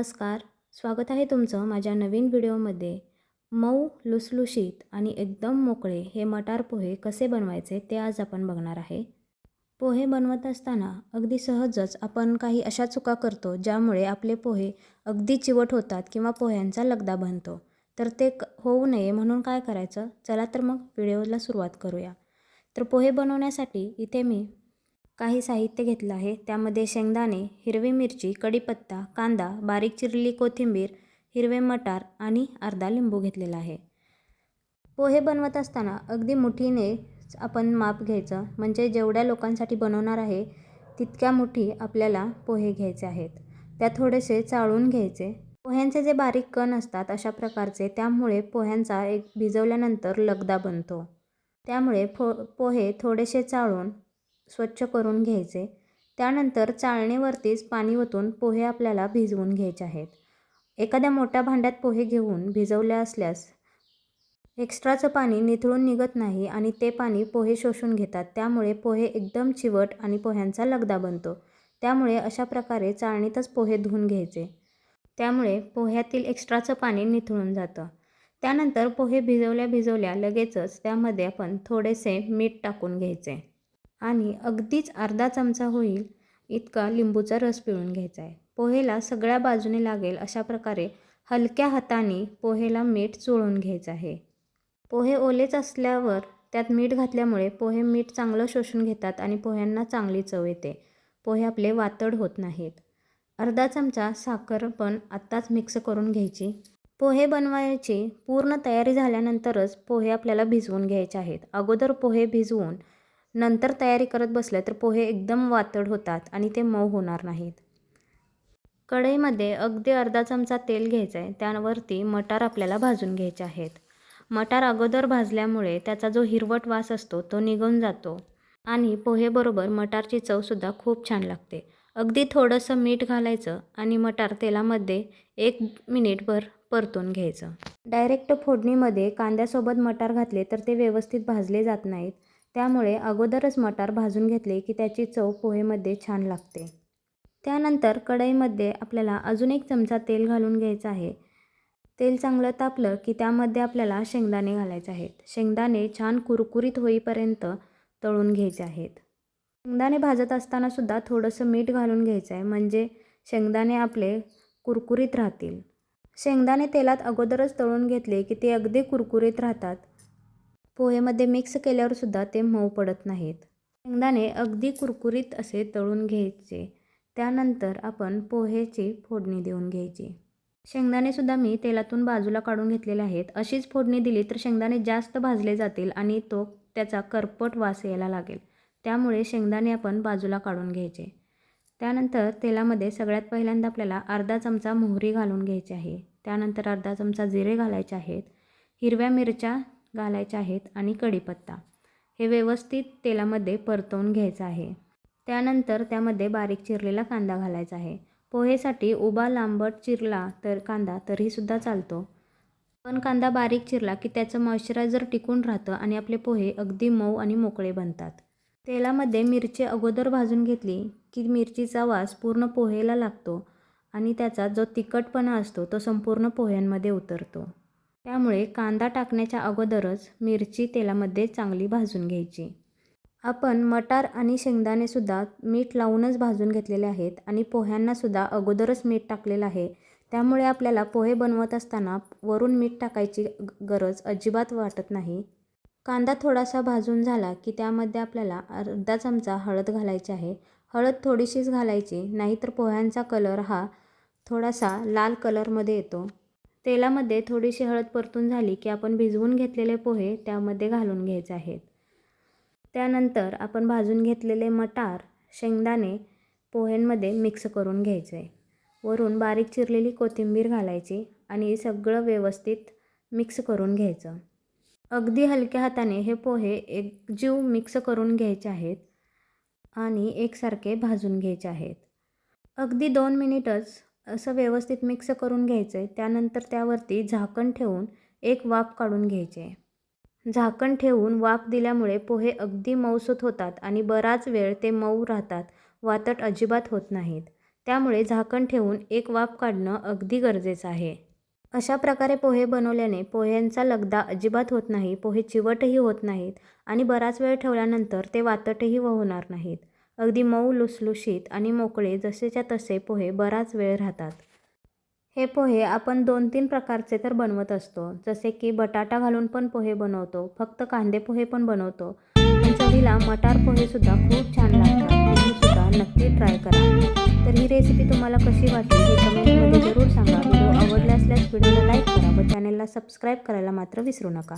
नमस्कार स्वागत आहे तुमचं माझ्या नवीन व्हिडिओमध्ये. मऊ लुसलुशीत आणि एकदम मोकळे हे मटार पोहे कसे बनवायचे ते आज आपण बघणार आहे. पोहे बनवत असताना अगदी सहजच आपण काही अशा चुका करतो ज्यामुळे आपले पोहे अगदी चिवट होतात किंवा पोह्यांचा लगदा बनतो. तर ते क होऊ नये म्हणून काय करायचं? चला तर मग व्हिडिओला सुरुवात करूया. तर पोहे बनवण्यासाठी इथे मी काही साहित्य घेतलं आहे. त्यामध्ये शेंगदाणे हिरवी मिरची कढीपत्ता कांदा बारीक चिरलेली कोथिंबीर हिरवे मटार आणि अर्धा लिंबू घेतलेला आहे. पोहे बनवत असताना अगदी मुठीने आपण माप घ्यायचं. म्हणजे जेवढ्या लोकांसाठी बनवणार आहे तितक्या मुठी आपल्याला पोहे घ्यायचे आहेत. त्या थोडेसे चाळून घ्यायचे. पोह्यांचे जे बारीक कण असतात अशा प्रकारचे त्यामुळे पोह्यांचा एक भिजवल्यानंतर लगदा बनतो. त्यामुळे फो पोहे थोडेसे चाळून स्वच्छ करून घ्यायचे. त्यानंतर चाळणीवरतीच पाणी ओतून पोहे आपल्याला भिजवून घ्यायचे आहेत. एखाद्या मोठ्या भांड्यात पोहे घेऊन भिजवले असल्यास एक्स्ट्राचं पाणी निथळून निघत नाही आणि ते पाणी पोहे शोषून घेतात. त्यामुळे पोहे एकदम चिवट आणि पोह्यांचा लगदा बनतो. त्यामुळे अशा प्रकारे चाळणीतच पोहे धुवून घ्यायचे. त्यामुळे पोह्यातील एक्स्ट्राचं पाणी निथळून जातं. त्यानंतर पोहे भिजवल्या भिजवल्या लगेचच त्यामध्ये आपण थोडेसे मीठ टाकून घ्यायचे. आणि अगदीच अर्धा चमचा होईल इतका लिंबूचा रस पिळून घ्यायचा आहे. पोहेला सगळ्या बाजूने लागेल अशा प्रकारे हलक्या हाताने पोहेला मीठ चोळून घ्यायचं आहे. पोहे ओलेच असल्यावर त्यात मीठ घातल्यामुळे पोहे मीठ चांगलं शोषून घेतात आणि पोह्यांना चांगली चव येते. पोहे आपले वातड होत नाहीत. अर्धा चमचा साखर पण आत्ताच मिक्स करून घ्यायची. पोहे बनवायची पूर्ण तयारी झाल्यानंतरच पोहे आपल्याला भिजवून घ्यायचे आहेत. अगोदर पोहे भिजवून नंतर तयारी करत बसल्या तर पोहे एकदम वातड होतात आणि ते मऊ होणार नाहीत. कढईमध्ये अगदी अर्धा चमचा तेल घ्यायचं आहे त्यावरती मटार आपल्याला भाजून घ्यायचे आहेत. मटार अगोदर भाजल्यामुळे त्याचा जो हिरवट वास असतो तो निघून जातो आणि पोहेबरोबर मटारची चवसुद्धा खूप छान लागते. अगदी थोडंसं मीठ घालायचं आणि मटार तेलामध्ये एक मिनिटभर परतून घ्यायचं. डायरेक्ट फोडणीमध्ये कांद्यासोबत मटार घातले तर ते व्यवस्थित भाजले जात नाहीत. त्यामुळे अगोदरच मटार भाजून घेतले की त्याची चव पोहेमध्ये छान लागते. त्यानंतर कढईमध्ये आपल्याला अजून एक चमचा तेल घालून घ्यायचं आहे. तेल चांगलं तापलं की त्यामध्ये आपल्याला शेंगदाणे घालायचे आहेत. शेंगदाणे छान कुरकुरीत होईपर्यंत तळून घ्यायचे आहेत. शेंगदाणे भाजत असतानासुद्धा थोडंसं मीठ घालून घ्यायचं आहे म्हणजे शेंगदाणे आपले कुरकुरीत राहतील. शेंगदाणे तेलात अगोदरच तळून घेतले की ते अगदी कुरकुरीत राहतात. पोहेमध्ये मिक्स केल्यावरसुद्धा ते मऊ पडत नाहीत. शेंगदाणे अगदी कुरकुरीत असे तळून घ्यायचे. त्यानंतर आपण पोहेची फोडणी देऊन घ्यायची. शेंगदाणेसुद्धा मी तेलातून बाजूला काढून घेतलेले आहेत. अशीच फोडणी दिली तर शेंगदाणे जास्त भाजले जातील आणि तो त्याचा करपट वास यायला लागेल. त्यामुळे शेंगदाणे आपण बाजूला काढून घ्यायचे. त्यानंतर तेलामध्ये सगळ्यात पहिल्यांदा आपल्याला अर्धा चमचा मोहरी घालून घ्यायची आहे. त्यानंतर अर्धा चमचा जिरे घालायचे आहेत. हिरव्या मिरच्या घालायचे आहेत आणि कढीपत्ता. हे व्यवस्थित तेलामध्ये परतवून घ्यायचं आहे. त्यानंतर त्यामध्ये बारीक चिरलेला कांदा घालायचा आहे. पोहेसाठी उभा लांबट चिरला तर कांदा तरीसुद्धा चालतो. पण कांदा बारीक चिरला की त्याचं मॉइश्चरायझर टिकून राहतं आणि आपले पोहे अगदी मऊ आणि मोकळे बनतात. तेलामध्ये मिरची अगोदर भाजून घेतली की मिरचीचा वास पूर्ण पोहेला लागतो आणि त्याचा जो तिखटपणा असतो तो संपूर्ण पोह्यांमध्ये उतरतो. त्यामुळे कांदा टाकण्याच्या अगोदरच मिरची तेलामध्ये चांगली भाजून घ्यायची. आपण मटार आणि शेंगदाणेसुद्धा मीठ लावूनच भाजून घेतलेले आहेत आणि पोह्यांनासुद्धा अगोदरच मीठ टाकलेलं आहे. त्यामुळे आपल्याला पोहे बनवत असताना वरून मीठ टाकायची गरज अजिबात वाटत नाही. कांदा थोडासा भाजून झाला की त्यामध्ये आपल्याला अर्धा चमचा हळद घालायची आहे. हळद थोडीशीच घालायची नाहीतर पोह्यांचा कलर हा थोडासा लाल कलरमध्ये येतो. तेलामध्ये थोडीशी हळद परतून झाली की आपण भिजवून घेतलेले पोहे त्यामध्ये घालून घ्यायचे आहेत. त्यानंतर आपण भाजून घेतलेले मटार शेंगदाणे पोह्यांमध्ये मिक्स करून घ्यायचे. वरून बारीक चिरलेली कोथिंबीर घालायची आणि सगळं व्यवस्थित मिक्स करून घ्यायचं. अगदी हलक्या हाताने हे पोहे एकजीव मिक्स करून घ्यायचे आहेत आणि एकसारखे भाजून घ्यायचे आहेत. अगदी दोन मिनिटच असं व्यवस्थित मिक्स करून घ्यायचं आहे त्यानंतर त्यावरती झाकण ठेवून एक वाफ काढून घ्यायचे. झाकण ठेवून वाफ दिल्यामुळे पोहे अगदी मऊसूत होतात आणि बराच वेळ ते मऊ राहतात. वातट अजिबात होत नाहीत. त्यामुळे झाकण ठेवून एक वाफ काढणं अगदी गरजेचं आहे. अशा प्रकारे पोहे बनवल्याने पोह्यांचा लगदा अजिबात होत नाही पोहे चिवटही होत नाहीत आणि बराच वेळ ठेवल्यानंतर ते वातटही होणार नाहीत. अगदी मऊ लुसलुशीत आणि मोकळे जसेच्या तसे पोहे बराच वेळ राहतात. हे पोहे आपण दोन तीन प्रकारचे तर बनवत असतो जसे की बटाटा घालून पण पोहे बनवतो फक्त कांदे पोहे पण बनवतो. चवीला मटार पोहेसुद्धा खूप छान लागतात तुम्हीसुद्धा नक्की ट्राय करा. तर ही रेसिपी तुम्हाला कशी वाटली हे कमेंटमध्ये जरूर सांगा. व्हिडिओ आवडला असल्यास व्हिडिओला लाईक करा व चॅनलला सबस्क्राईब करायला मात्र विसरू नका.